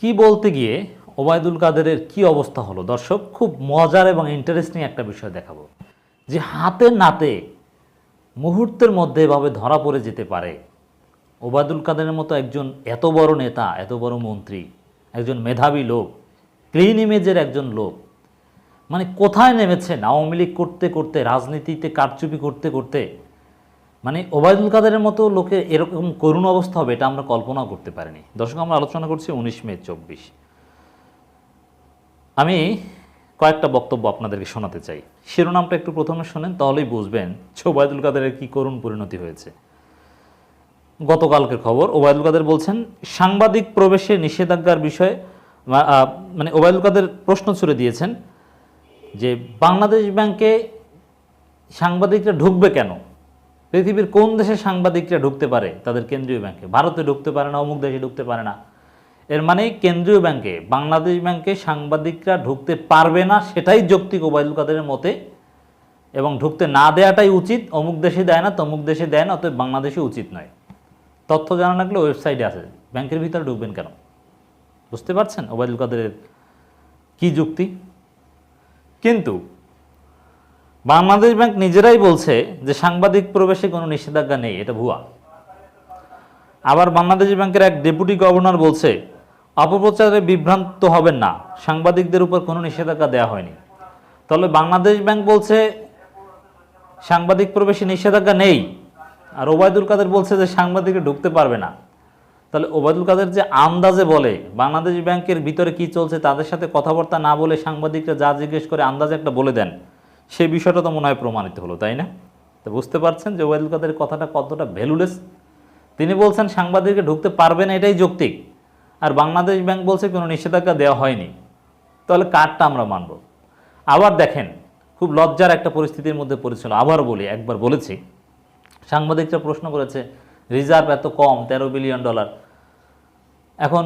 কি বলতে গিয়ে ওবায়দুল কাদেরের কি অবস্থা হলো? দর্শক, খুব মজার এবং ইন্টারেস্টিং একটা বিষয় দেখাবো। যে হাতে নাতে মুহূর্তের মধ্যে এভাবে ধরা পড়ে যেতে পারে, ওবায়দুল কাদেরের মতো একজন এত বড় নেতা, এত বড় মন্ত্রী, একজন মেধাবী লোক ক্লিন ইমেজের একজন লোক মানে কোথায় নেমেছেন? আওয়ামী লীগ করতে করতে, রাজনীতিতে কারচুপি করতে করতে মানে ওবায়দুল কাদেরের মতো লোকের এরকম করুণ অবস্থা হবে এটা আমরা কল্পনাও করতে পারিনি। দর্শক, আমরা আলোচনা করছি উনিশ মে চব্বিশ। আমি কয়েকটা বক্তব্য আপনাদেরকে শোনাতে চাই। শিরোনামটা একটু প্রথমে শোনেন, তাহলেই বুঝবেন যে ওবায়দুল কাদেরের কি করুণ পরিণতি হয়েছে। গতকালকের খবর, ওবায়দুল কাদের বলছেন, সাংবাদিক প্রবেশে নিষেধাজ্ঞার বিষয়ে মানে ওবায়দুল কাদের প্রশ্ন ছুড়ে দিয়েছেন যে বাংলাদেশ ব্যাংকে সাংবাদিকরা ঢুকবে কেন? পৃথিবীর কোন দেশে সাংবাদিকরা ঢুকতে পারে? তাদের কেন্দ্রীয় ব্যাংকে। ভারতে ঢুকতে পারে না, অমুক দেশে ঢুকতে পারে না। এর মানে কেন্দ্রীয় ব্যাংকে, বাংলাদেশ ব্যাংকে সাংবাদিকরা ঢুকতে পারবে না, সেটাই যৌক্তিক ওবায়দুল কাদেরের মতে। এবং ঢুকতে না দেওয়াটাই উচিত, অমুক দেশে দেয় না, তমুক দেশে দেয় না, অতএব বাংলাদেশে উচিত নয়। তথ্য জানা লাগলে ওয়েবসাইটে আছে ব্যাংকের ভিতরে ঢুকবেন কেন? বুঝতে পারছেন ওবায়দুল কাদেরের কি যুক্তি? কিন্তু বাংলাদেশ ব্যাংক নিজেরাই বলছে যে সাংবাদিক প্রবেশে কোনো নিষেধাজ্ঞা নেই, এটা ভুয়া। আবার বাংলাদেশ ব্যাংকের এক ডেপুটি গভর্নর বলছে, অপপ্রচারে বিভ্রান্ত হবেন না, সাংবাদিকদের উপর কোনো নিষেধাজ্ঞা দেওয়া হয়নি। তাহলে বাংলাদেশ ব্যাংক বলছে সাংবাদিক প্রবেশে নিষেধাজ্ঞা নেই, আর ওবায়দুল কাদের বলছে যে সাংবাদিকরা ঢুকতে পারবে না। তাহলে ওবায়দুল কাদের যে আন্দাজে বলে বাংলাদেশ ব্যাংকের ভিতরে কি চলছে তাদের সাথে কথাবার্তা না বলে সাংবাদিকরা যা জিজ্ঞেস করে আন্দাজে একটা বলে দেন। সেই বিষয়টা তো মনে হয় প্রমাণিত হলো, তাই না? তো বুঝতে পারছেন যে ওবায়দুল কাদের কথাটা কতটা ভ্যালুলেস তিনি বলছেন সাংবাদিককে ঢুকতে পারবে না, এটাই যৌক্তিক। আর বাংলাদেশ ব্যাংক বলছে, কোনো নিষেধাজ্ঞা দেওয়া হয়নি। তাহলে কার্ডটা আমরা মানব? আবার দেখেন, খুব লজ্জার একটা পরিস্থিতির মধ্যে পড়েছিল। আবার বলি, একবার বলেছি। সাংবাদিকরা প্রশ্ন করেছে, রিজার্ভ এত কম, তেরো বিলিয়ন ডলার। এখন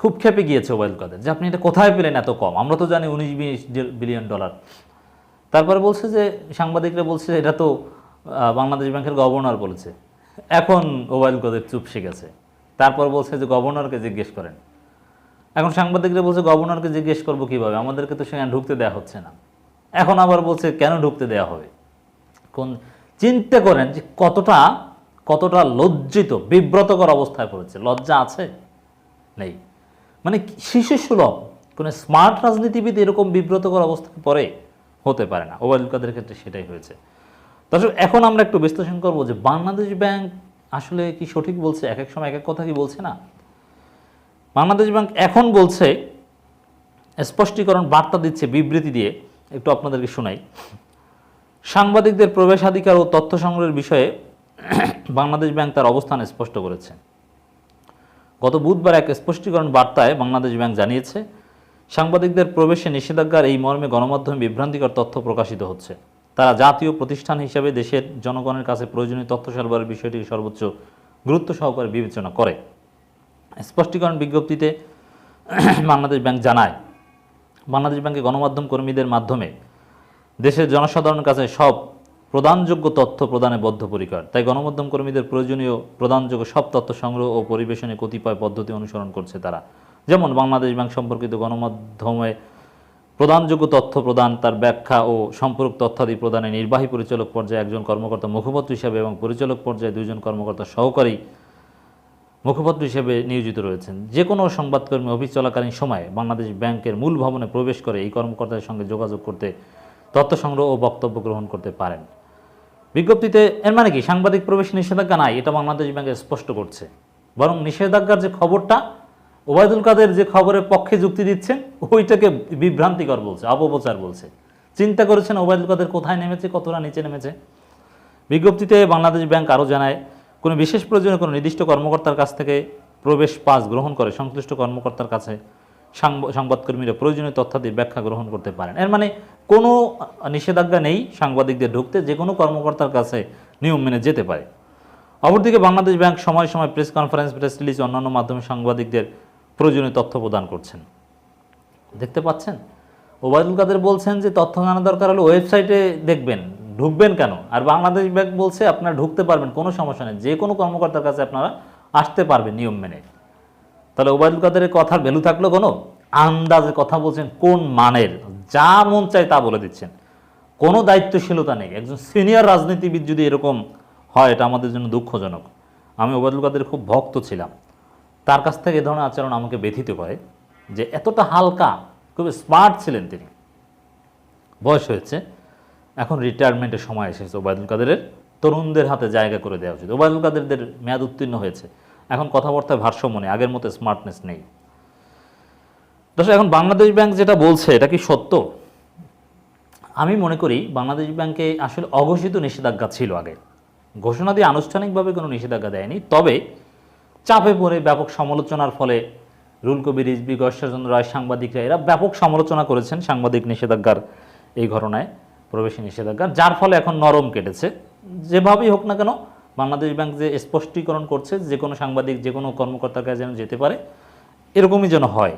খুব খেপে গিয়েছে ওবায়দুল কাদের যে, আপনি এটা কোথায় পেলেন এত কম? আমরা তো জানি উনিশ বিশ বিলিয়ন ডলার। তারপরে বলছে যে, সাংবাদিকরা বলছে এটা তো বাংলাদেশ ব্যাংকের গভর্নর বলেছে। এখন ওবায়দুল কাদের চুপ শিখেছে তারপর বলছে যে, গভর্নরকে জিজ্ঞেস করেন। এখন সাংবাদিকরা বলছে, গভর্নরকে জিজ্ঞেস করব কীভাবে? আমাদেরকে তো সেখানে ঢুকতে দেওয়া হচ্ছে না। এখন আবার বলছে, কেন ঢুকতে দেওয়া হবে? কোন চিন্তা করেন যে, কতটা কতটা লজ্জিত, বিব্রতকর অবস্থায় পড়েছে। লজ্জা আছে? নেই। মানে শিশু সুলভ কোনো স্মার্ট রাজনীতিবিদ এরকম বিব্রতকর অবস্থায় পড়ে? হতে পারে না। ওবায়দুল কাদের ক্ষেত্রে সেটাই হয়েছে। দর্শক, এখন আমরা একটু বিশ্লেষণ করব যে বাংলাদেশ ব্যাংক আসলে কি সঠিক বলছে? এক এক সময় এক এক কথা কি বলছে না? বাংলাদেশ ব্যাংক এখন বলছে, স্পষ্টীকরণ বার্তা দিচ্ছে বিবৃতি দিয়ে, একটু আপনাদেরকে শোনাই। সাংবাদিকদের প্রবেশাধিকার ও তথ্য সংগ্রহের বিষয়ে বাংলাদেশ ব্যাংক তার অবস্থান স্পষ্ট করেছে। গত বুধবার এক স্পষ্টীকরণ বার্তায় বাংলাদেশ ব্যাংক জানিয়েছে সাংবাদিকদের প্রবেশে নিষেধাজ্ঞার এই মর্মে গণমাধ্যমে বিভ্রান্তিকর তথ্য প্রকাশিত হচ্ছে। তারা জাতীয় প্রতিষ্ঠান হিসেবে দেশের জনগণের কাছে প্রয়োজনীয় তথ্য সরবরাহের বিষয়টি সর্বোচ্চ গুরুত্ব সহকারে বিবেচনা করে। স্পষ্টীকরণ বিজ্ঞপ্তিতে বাংলাদেশ ব্যাংক জানায়, বাংলাদেশ ব্যাংকে গণমাধ্যম কর্মীদের মাধ্যমে দেশের জনসাধারণের কাছে সব প্রদানযোগ্য তথ্য প্রদানে বদ্ধপরিকর। তাই গণমাধ্যম কর্মীদের প্রয়োজনীয় প্রদানযোগ্য সব তথ্য সংগ্রহ ও পরিবেশনে কতিপয় পদ্ধতি অনুসরণ করছে তারা। যেমন বাংলাদেশ ব্যাংক সম্পর্কিত গণমাধ্যমে প্রদানযোগ্য তথ্য প্রদান, তার ব্যাখ্যা ও সম্পর্ক তথ্যাদি প্রদানে নির্বাহী পরিচালক পর্যায়ে একজন কর্মকর্তা মুখপাত্র হিসাবে এবং পরিচালক পর্যায়ে দুইজন কর্মকর্তা সহকারী মুখপাত্র হিসেবে নিয়োজিত রয়েছেন। যে কোনো সংবাদকর্মী অফিস চলাকালীন সময়ে বাংলাদেশ ব্যাংকের মূল ভবনে প্রবেশ করে এই কর্মকর্তাদের সঙ্গে যোগাযোগ করতে তথ্য সংগ্রহ ও বক্তব্য গ্রহণ করতে পারেন। বিজ্ঞপ্তিতে, এর মানে কি? সাংবাদিক প্রবেশ নিষেধাজ্ঞা নাই, এটা বাংলাদেশ ব্যাংক স্পষ্ট করছে। বরং নিষেধাজ্ঞার যে খবরটা ওবায়দুল কাদের যে খবরের পক্ষে যুক্তি দিচ্ছেন, ওইটাকে বিভ্রান্তিকর বলছে, অপপ্রচার বলছে। চিন্তা করেছেন ওবায়দুল কাদের কোথায় নেমেছে, কতটা নিচে নেমেছে? বিজ্ঞপ্তিতে বাংলাদেশ ব্যাংক আরও জানায়, কোনো বিশেষ প্রয়োজনে কোনো নির্দিষ্ট কর্মকর্তার কাছ থেকে প্রবেশ পাস গ্রহণ করে, সংশ্লিষ্ট কর্মকর্তার কাছে সংবাদকর্মীরা প্রয়োজনীয় তথ্যাদি ব্যাখ্যা গ্রহণ করতে পারেন। এর মানে কোনো নিষেধাজ্ঞা নেই সাংবাদিকদের ঢুকতে, যে কোনো কর্মকর্তার কাছে নিয়ম মেনে যেতে পারে। অপরদিকে বাংলাদেশ ব্যাংক সময় সময় প্রেস কনফারেন্স, প্রেস রিলিজ, অন্যান্য মাধ্যমে সাংবাদিকদের প্রয়োজনীয় তথ্য প্রদান করছেন। দেখতে পাচ্ছেন? ওবায়দুল কাদের বলছেন যে, তথ্য জানা দরকার হলে ওয়েবসাইটে দেখবেন। ঢুকবেন কেন? আর বাংলাদেশ ব্যাংক বলছে আপনারা ঢুকতে পারবেন, কোনো সমস্যা নেই। যে কোনো কর্মকর্তার কাছে আপনারা আসতে পারবেন নিয়ম মেনে। তাহলে ওবায়দুল কাদেরের কথার ভ্যালু থাকল কোনো? আন্দাজে কথা বলছেন কোন মানের? যা মন চায় তা বলে দিচ্ছেন। কোনো দায়িত্বশীলতা নেই। একজন সিনিয়র রাজনীতিবিদ যদি এরকম হয়, এটা আমাদের জন্য দুঃখজনক। আমি ওবায়দুল কাদের খুব ভক্ত ছিলাম। তার কাছ থেকে এ ধরনের আচরণ আমাকে ব্যথিত করে যে এতটা হালকা, খুব স্মার্ট ছিলেন তিনি। বয়স হয়েছে, এখন রিটায়ারমেন্টের সময় এসেছে ওবায়দুল কাদেরের। তরুণদের হাতে জায়গা করে দেওয়া উচিত। ওবায়দুল কাদেরদের মেয়াদ উত্তীর্ণ হয়েছে। এখন কথাবার্তায় ভারসাম্য নেই, আগের মতো স্মার্টনেস নেই। দর্শক, এখন বাংলাদেশ ব্যাংক যেটা বলছে, এটা কি সত্য? আমি মনে করি বাংলাদেশ ব্যাংকে আসলে অঘোষিত নিষেধাজ্ঞা ছিল আগে। ঘোষণা দিয়ে আনুষ্ঠানিকভাবে কোনো নিষেধাজ্ঞা দেয়নি। তবে চাপে পড়ে ব্যাপক সমালোচনার ফলে রুল কবির রিজবি গশ্বরচন্দ্র রায় সাংবাদিকরা এরা ব্যাপক সমালোচনা করেছেন সাংবাদিক নিষেধাজ্ঞার এই ঘটনায়, প্রবেশী নিষেধাজ্ঞার, যার ফলে এখন নরম কেটেছে। যেভাবেই হোক না কেন, বাংলাদেশ ব্যাংক যে স্পষ্টীকরণ করছে, যে কোনো সাংবাদিক, যে কোনো কর্মকর্তার কাছে যেন যেতে পারে, এরকমই যেন হয়।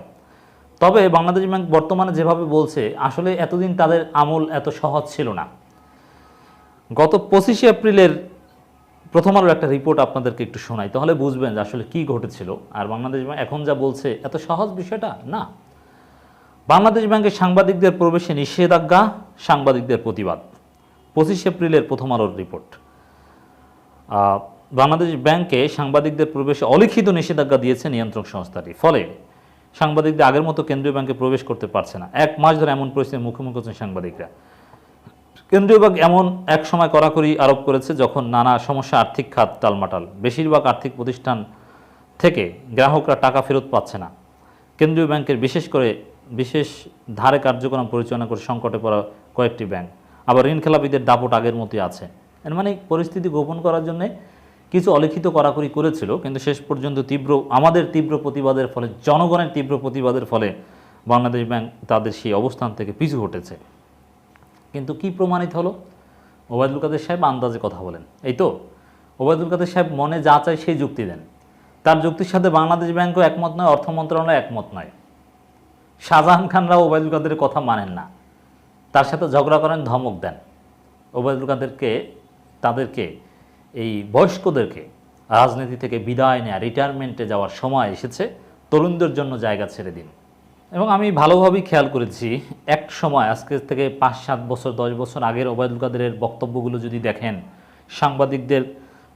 তবে বাংলাদেশ ব্যাংক বর্তমানে যেভাবে বলছে, আসলে এতদিন তাদের আমল এত সহজ ছিল না। গত পঁচিশে এপ্রিলের প্রথম আলোর একটা রিপোর্ট আপনাদেরকে একটু শোনাই। তাহলে বুঝবেন যে আসলে কি ঘটেছিল। আর বাংলাদেশ ব্যাংক এখন যা বলছে, এত সহজ বিষয়টা? না। বাংলাদেশ ব্যাংকের সাংবাদিকদের প্রবেশে নিষেধাজ্ঞা, সাংবাদিকদের প্রতিবাদ। পঁচিশ এপ্রিলের প্রথম আলোর রিপোর্ট বাংলাদেশ ব্যাংকে সাংবাদিকদের প্রবেশে অলিখিত নিষেধাজ্ঞা দিয়েছে নিয়ন্ত্রক সংস্থাটি। ফলে সাংবাদিকদের আগের মতো কেন্দ্রীয় ব্যাংকে প্রবেশ করতে পারছে না। এক মাস ধরে এমন পরিস্থিতির মুখোমুখি হচ্ছেন সাংবাদিকরা। কেন্দ্রীয় ব্যাংক এমন এক সময় কড়াকড়ি আরোপ করেছে যখন নানা সমস্যা আর্থিক খাত টালমাটাল। বেশিরভাগ আর্থিক প্রতিষ্ঠান থেকে গ্রাহকরা টাকা ফেরত পাচ্ছে না। কেন্দ্রীয় ব্যাংকের বিশেষ করে বিশেষ ধারে কার্যক্রম পরিচালনা করে সংকটে পড়া কয়েকটি ব্যাংক। আবার ঋণ খেলাপিদের দাপট আগের মতোই আছে। এর মানে পরিস্থিতি গোপন করার জন্যে কিছু অলিখিত কড়াকড়ি করেছিল, কিন্তু শেষ পর্যন্ত তীব্র, আমাদের তীব্র প্রতিবাদের ফলে, জনগণের তীব্র প্রতিবাদের ফলে বাংলাদেশ ব্যাংক তাদের সেই অবস্থান থেকে পিছু হটেছে। কিন্তু কি প্রমাণিত হলো? ওবায়দুল কাদের সাহেব আন্দাজে কথা বলেন। এই তো, ওবায়দুল কাদের সাহেব মনে যা চায় সেই যুক্তি দেন। তার যুক্তির সাথে বাংলাদেশ ব্যাংকও একমত নয়, অর্থ মন্ত্রণালয় একমত নয়। শাহজাহান খানরাও ওবায়দুল কাদের কথা মানেন না। তার সাথে ঝগড়া করেন, ধমক দেন। ওবায়দুল কাদেরকে, তাদেরকে, এই বয়স্কদেরকে রাজনীতি থেকে বিদায় নেয়া রিটায়ারমেন্টে যাওয়ার সময় এসেছে। তরুণদের জন্য জায়গা ছেড়ে দিন। এবং আমি ভালোভাবেই খেয়াল করেছি, এক সময়, আজকে থেকে পাঁচ, সাত বছর, দশ বছর আগের ওবায়দুল কাদেরের বক্তব্যগুলো যদি দেখেন, সাংবাদিকদের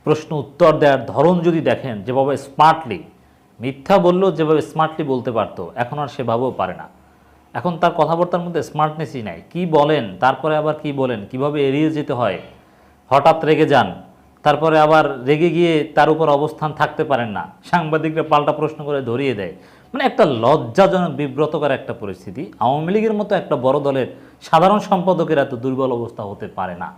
প্রশ্ন উত্তর দেওয়ার ধরন যদি দেখেন, যেভাবে স্মার্টলি মিথ্যা বললেও যেভাবে স্মার্টলি বলতে পারতো, এখন আর সেভাবেও পারে না। এখন তার কথাবার্তার মধ্যে স্মার্টনেসই নাই। কি বলেন, তারপরে আবার কি বলেন, কীভাবে এড়িয়ে যেতে হয়? হঠাৎ রেগে যান, তারপরে আবার রেগে গিয়ে তার উপর অবস্থান থাকতে পারেন না। সাংবাদিকরা পাল্টা প্রশ্ন করে ধরিয়ে দেয়। মানে একটা লজ্জাজনক, বিব্রতকর একটা পরিস্থিতি। আওয়ামী লীগের মতো একটা বড় দলের সাধারণ সম্পাদকের এত দুর্বল অবস্থা হতে পারে না।